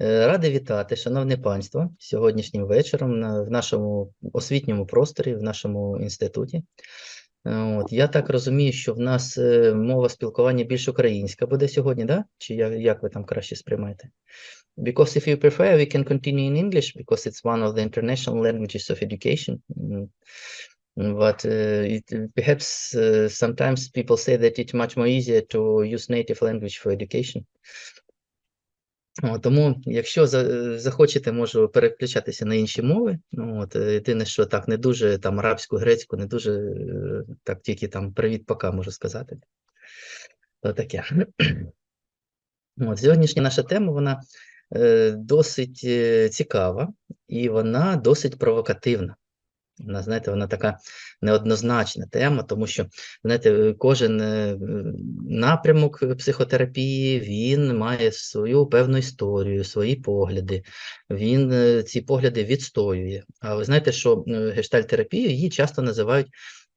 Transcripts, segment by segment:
Е, Радий вітати, шановне панство, сьогоднішнім вечором на, в нашому освітньому просторі, в нашому інституті. Е, От, я так розумію, що в нас е, мова спілкування більш українська буде сьогодні, да? Чи я, як ви там краще сприймаєте? Because if you prefer, we can continue in English because it's one of the international languages of education. Mm. But uh, it, perhaps uh, sometimes people say that it's much more easier to use native language for education. Тому, якщо за, захочете, можу переключатися на інші мови. Ну, от, е, єдине, що так не дуже там арабську, грецьку, не дуже е, так тільки там привіт, пока можу сказати. То таке. От, сьогоднішня наша тема, вона е, досить цікава і вона досить провокативна. Вона, знаєте, вона така неоднозначна тема, тому що, знаєте, кожен е, напрямок психотерапії, він має свою певну історію, свої погляди. Він е, ці погляди відстоює. А ви знаєте, що е, гештальтерапію її часто називають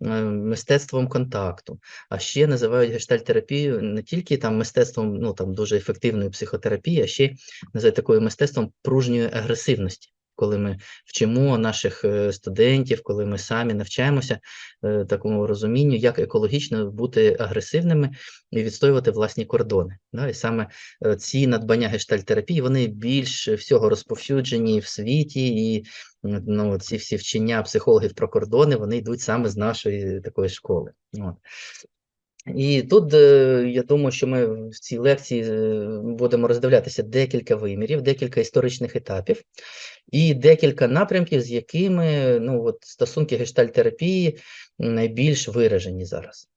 мистецтвом контакту, а ще називають гештальтерапію не тільки там мистецтвом, ну там дуже ефективної психотерапії, а ще називають такою мистецтвом пружньої агресивності коли ми вчимо наших е, студентів, коли ми самі навчаємося е, такому розумінню, як екологічно бути агресивними і відстоювати власні кордони. І саме е, ці надбання гештальтерапії, вони більш всього розповсюджені в світі, і ну, ці всі вчення психологів про кордони, вони йдуть саме з нашої такої школи. От. І тут е, я думаю, що ми в цій лекції е, будемо роздивлятися декілька вимірів, декілька історичних етапів і декілька напрямків, з якими ну, от, стосунки гештальтерапії найбільш виражені зараз.